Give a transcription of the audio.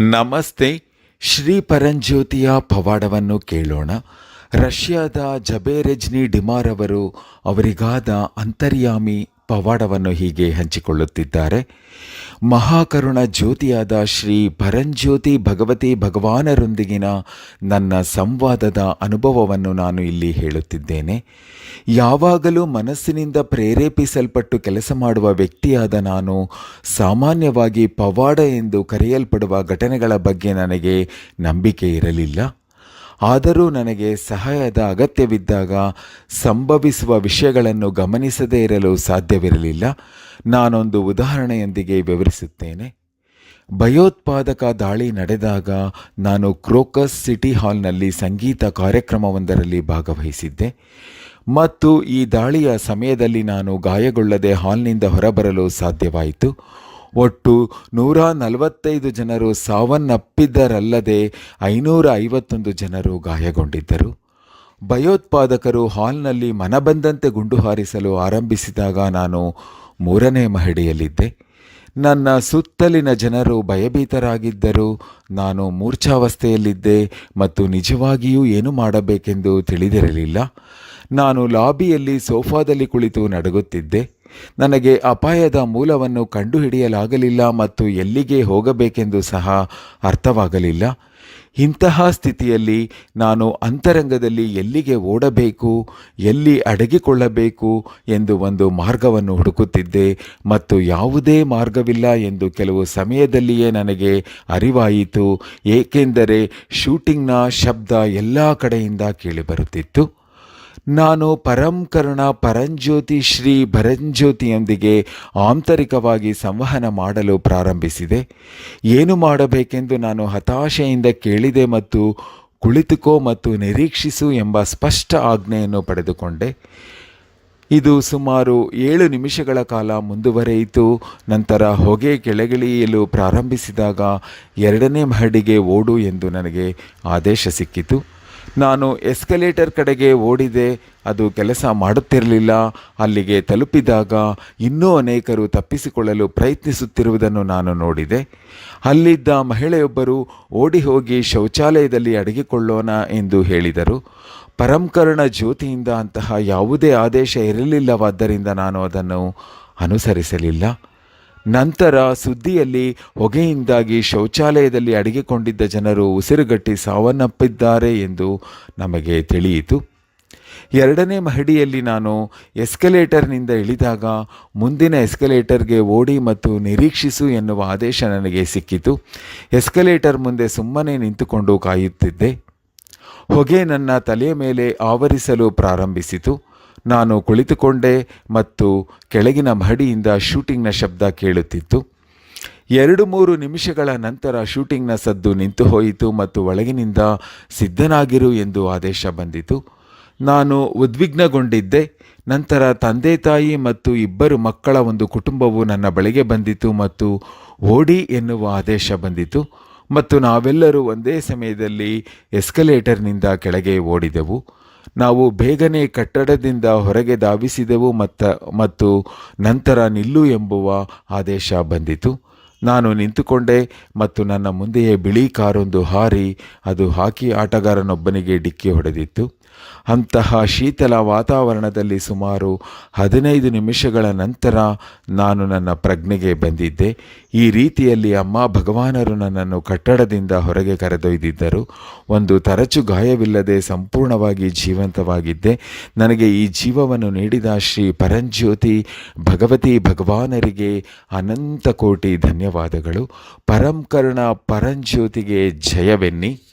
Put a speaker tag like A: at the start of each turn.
A: ನಮಸ್ತೆ ಶ್ರೀ ಪರಂಜ್ಯೋತಿಯ ಪವಾಡವನ್ನು ಕೇಳೋಣ. ರಷ್ಯಾದ ಜಬೇರೆಜ್ನಿ ಡಿಮಾರ್ ಅವರು ಅವರಿಗಾದ ಅಂತರ್ಯಾಮಿ ಪವಾಡವನ್ನು ಹೀಗೆ ಹಂಚಿಕೊಳ್ಳುತ್ತಿದ್ದಾರೆ. ಮಹಾಕರುಣ ಜ್ಯೋತಿಯಾದ ಶ್ರೀ ಪರಂಜ್ಯೋತಿ ಭಗವತಿ ಭಗವಾನರೊಂದಿಗಿನ ನನ್ನ ಸಂವಾದದ ಅನುಭವವನ್ನು ನಾನು ಇಲ್ಲಿ ಹೇಳುತ್ತಿದ್ದೇನೆ. ಯಾವಾಗಲೂ ಮನಸ್ಸಿನಿಂದ ಪ್ರೇರೇಪಿಸಲ್ಪಟ್ಟು ಕೆಲಸ ಮಾಡುವ ವ್ಯಕ್ತಿಯಾದ ನಾನು ಸಾಮಾನ್ಯವಾಗಿ ಪವಾಡ ಎಂದು ಕರೆಯಲ್ಪಡುವ ಘಟನೆಗಳ ಬಗ್ಗೆ ನನಗೆ ನಂಬಿಕೆ ಇರಲಿಲ್ಲ. ಆದರೂ ನನಗೆ ಸಹಾಯದ ಅಗತ್ಯವಿದ್ದಾಗ ಸಂಭವಿಸುವ ವಿಷಯಗಳನ್ನು ಗಮನಿಸದೇ ಇರಲು ಸಾಧ್ಯವಿರಲಿಲ್ಲ. ನಾನೊಂದು ಉದಾಹರಣೆಯೊಂದಿಗೆ ವಿವರಿಸುತ್ತೇನೆ. ಭಯೋತ್ಪಾದಕ ದಾಳಿ ನಡೆದಾಗ ನಾನು ಕ್ರೋಕಸ್ ಸಿಟಿ ಹಾಲ್ನಲ್ಲಿ ಸಂಗೀತ ಕಾರ್ಯಕ್ರಮವೊಂದರಲ್ಲಿ ಭಾಗವಹಿಸಿದ್ದೆ. ಮತ್ತು ಈ ದಾಳಿಯ ಸಮಯದಲ್ಲಿ ನಾನು ಗಾಯಗೊಳ್ಳದೆ ಹಾಲ್ನಿಂದ ಹೊರಬರಲು ಸಾಧ್ಯವಾಯಿತು. ಒಟ್ಟು ನೂರ ನಲವತ್ತೈದು ಜನರು ಸಾವನ್ನಪ್ಪಿದ್ದರಲ್ಲದೆ ಐನೂರ ಐವತ್ತೊಂದು ಜನರು ಗಾಯಗೊಂಡಿದ್ದರು. ಭಯೋತ್ಪಾದಕರು ಹಾಲ್ನಲ್ಲಿ ಮನಬಂದಂತೆ ಗುಂಡು ಹಾರಿಸಲು ಆರಂಭಿಸಿದಾಗ ನಾನು ಮೂರನೇ ಮಹಡಿಯಲ್ಲಿದ್ದೆ. ನನ್ನ ಸುತ್ತಲಿನ ಜನರು ಭಯಭೀತರಾಗಿದ್ದರು. ನಾನು ಮೂರ್ಛಾವಸ್ಥೆಯಲ್ಲಿದ್ದೆ ಮತ್ತು ನಿಜವಾಗಿಯೂ ಏನು ಮಾಡಬೇಕೆಂದು ತಿಳಿದಿರಲಿಲ್ಲ. ನಾನು ಲಾಬಿಯಲ್ಲಿ ಸೋಫಾದಲ್ಲಿ ಕುಳಿತು ನಡುಗುತ್ತಿದ್ದೆ. ನನಗೆ ಅಪಾಯದ ಮೂಲವನ್ನು ಕಂಡುಹಿಡಿಯಲಾಗಲಿಲ್ಲ ಮತ್ತು ಎಲ್ಲಿಗೆ ಹೋಗಬೇಕೆಂದು ಸಹ ಅರ್ಥವಾಗಲಿಲ್ಲ. ಇಂತಹ ಸ್ಥಿತಿಯಲ್ಲಿ ನಾನು ಅಂತರಂಗದಲ್ಲಿ ಎಲ್ಲಿಗೆ ಓಡಬೇಕು, ಎಲ್ಲಿ ಅಡಗಿಕೊಳ್ಳಬೇಕು ಎಂದು ಒಂದು ಮಾರ್ಗವನ್ನು ಹುಡುಕುತ್ತಿದ್ದೆ ಮತ್ತು ಯಾವುದೇ ಮಾರ್ಗವಿಲ್ಲ ಎಂದು ಕೆಲವು ಸಮಯದಲ್ಲಿಯೇ ನನಗೆ ಅರಿವಾಯಿತು, ಏಕೆಂದರೆ ಶೂಟಿಂಗ್ನ ಶಬ್ದ ಎಲ್ಲ ಕಡೆಯಿಂದ ಕೇಳಿಬರುತ್ತಿತ್ತು. ನಾನು ಪರಂಕರ್ಣ ಪರಂಜ್ಯೋತಿ ಶ್ರೀ ಭರಂಜ್ಯೋತಿಯೊಂದಿಗೆ ಆಂತರಿಕವಾಗಿ ಸಂವಹನ ಮಾಡಲು ಪ್ರಾರಂಭಿಸಿದೆ. ಏನು ಮಾಡಬೇಕೆಂದು ನಾನು ಹತಾಶೆಯಿಂದ ಕೇಳಿದೆ ಮತ್ತು ಕುಳಿತುಕೋ ಮತ್ತು ನಿರೀಕ್ಷಿಸು ಎಂಬ ಸ್ಪಷ್ಟ ಆಜ್ಞೆಯನ್ನು ಪಡೆದುಕೊಂಡೆ. ಇದು ಸುಮಾರು ಏಳು ನಿಮಿಷಗಳ ಕಾಲ ಮುಂದುವರೆಯಿತು. ನಂತರ ಹೊಗೆ ಕೆಳಗಿಳಿಯಲು ಪ್ರಾರಂಭಿಸಿದಾಗ ಎರಡನೇ ಮಹಡಿಗೆ ಓಡು ಎಂದು ನನಗೆ ಆದೇಶ ಸಿಕ್ಕಿತು. ನಾನು ಎಸ್ಕಲೇಟರ್ ಕಡೆಗೆ ಓಡಿದೆ, ಅದು ಕೆಲಸ ಮಾಡುತ್ತಿರಲಿಲ್ಲ. ಅಲ್ಲಿಗೆ ತಲುಪಿದಾಗ ಇನ್ನೂ ಅನೇಕರು ತಪ್ಪಿಸಿಕೊಳ್ಳಲು ಪ್ರಯತ್ನಿಸುತ್ತಿರುವುದನ್ನು ನಾನು ನೋಡಿದೆ. ಅಲ್ಲಿದ್ದ ಮಹಿಳೆಯೊಬ್ಬರು ಓಡಿ ಹೋಗಿ ಶೌಚಾಲಯದಲ್ಲಿ ಅಡಗಿಕೊಳ್ಳೋಣ ಎಂದು ಹೇಳಿದರು. ಪರಂಕರಣ ಜ್ಯೋತಿಯಿಂದ ಅಂತಹ ಯಾವುದೇ ಆದೇಶ ಇರಲಿಲ್ಲವಾದ್ದರಿಂದ ನಾನು ಅದನ್ನು ಅನುಸರಿಸಲಿಲ್ಲ. ನಂತರ ಸುದ್ದಿಯಲ್ಲಿ ಹೊಗೆಯಿಂದಾಗಿ ಶೌಚಾಲಯದಲ್ಲಿ ಅಡಗಿಕೊಂಡಿದ್ದ ಜನರು ಉಸಿರುಗಟ್ಟಿ ಸಾವನ್ನಪ್ಪಿದ್ದಾರೆ ಎಂದು ನಮಗೆ ತಿಳಿಯಿತು. ಎರಡನೇ ಮಹಡಿಯಲ್ಲಿ ನಾನು ಎಸ್ಕಲೇಟರ್ನಿಂದ ಇಳಿದಾಗ ಮುಂದಿನ ಎಸ್ಕಲೇಟರ್ಗೆ ಓಡಿ ಮತ್ತು ನಿರೀಕ್ಷಿಸು ಎನ್ನುವ ಆದೇಶ ನನಗೆ ಸಿಕ್ಕಿತು. ಎಸ್ಕಲೇಟರ್ ಮುಂದೆ ಸುಮ್ಮನೆ ನಿಂತುಕೊಂಡು ಕಾಯುತ್ತಿದ್ದೆ. ಹೊಗೆ ನನ್ನ ತಲೆಯ ಮೇಲೆ ಆವರಿಸಲು ಪ್ರಾರಂಭಿಸಿತು. ನಾನು ಕುಳಿತುಕೊಂಡೆ ಮತ್ತು ಕೆಳಗಿನ ಮಹಡಿಯಿಂದ ಶೂಟಿಂಗ್ನ ಶಬ್ದ ಕೇಳುತ್ತಿತ್ತು. ಎರಡು ಮೂರು ನಿಮಿಷಗಳ ನಂತರ ಶೂಟಿಂಗ್ನ ಸದ್ದು ನಿಂತು ಹೋಯಿತು ಮತ್ತು ಒಳಗಿನಿಂದ ಸಿದ್ಧನಾಗಿರು ಎಂದು ಆದೇಶ ಬಂದಿತು. ನಾನು ಉದ್ವಿಗ್ನಗೊಂಡಿದ್ದೆ. ನಂತರ ತಂದೆ ತಾಯಿ ಮತ್ತು ಇಬ್ಬರು ಮಕ್ಕಳ ಒಂದು ಕುಟುಂಬವು ನನ್ನ ಬಳಿಗೆ ಬಂದಿತು ಮತ್ತು ಓಡಿ ಎನ್ನುವ ಆದೇಶ ಬಂದಿತು. ಮತ್ತು ನಾವೆಲ್ಲರೂ ಒಂದೇ ಸಮಯದಲ್ಲಿ ಎಸ್ಕಲೇಟರ್ನಿಂದ ಕೆಳಗೆ ಓಡಿದೆವು. ನಾವು ಬೇಗನೆ ಕಟ್ಟಡದಿಂದ ಹೊರಗೆ ಧಾವಿಸಿದೆವು ಮತ್ತ, ಮತ್ತು ನಂತರ ನಿಲ್ಲು ಎಂಬುವ ಆದೇಶ ಬಂದಿತು. ನಾನು ನಿಂತುಕೊಂಡೆ ಮತ್ತು ನನ್ನ ಮುಂದೆಯೇ ಬಿಳಿ ಕಾರೊಂದು ಹಾರಿ ಅದು ಹಾಕಿ ಆಟಗಾರನೊಬ್ಬನಿಗೆ ಡಿಕ್ಕಿ ಹೊಡೆದಿತ್ತು. ಅಂತಹ ಶೀತಲ ವಾತಾವರಣದಲ್ಲಿ ಸುಮಾರು ಹದಿನೈದು ನಿಮಿಷಗಳ ನಂತರ ನಾನು ನನ್ನ ಪ್ರಜ್ಞೆಗೆ ಬಂದಿದ್ದೆ. ಈ ರೀತಿಯಲ್ಲಿ ಅಮ್ಮ ಭಗವಾನರು ನನ್ನನ್ನು ಕಟ್ಟಡದಿಂದ ಹೊರಗೆ ಕರೆದೊಯ್ದಿದ್ದರು. ಒಂದು ತರಚು ಗಾಯವಿಲ್ಲದೆ ಸಂಪೂರ್ಣವಾಗಿ ಜೀವಂತವಾಗಿದ್ದೆ. ನನಗೆ ಈ ಜೀವವನ್ನು ನೀಡಿದ ಶ್ರೀ ಪರಂಜ್ಯೋತಿ ಭಗವತಿ ಭಗವಾನರಿಗೆ ಅನಂತ ಕೋಟಿ ಧನ್ಯವಾದಗಳು. ಪರಂಕರ್ಣ ಪರಂಜ್ಯೋತಿಗೆ ಜಯವೆನ್ನಿ.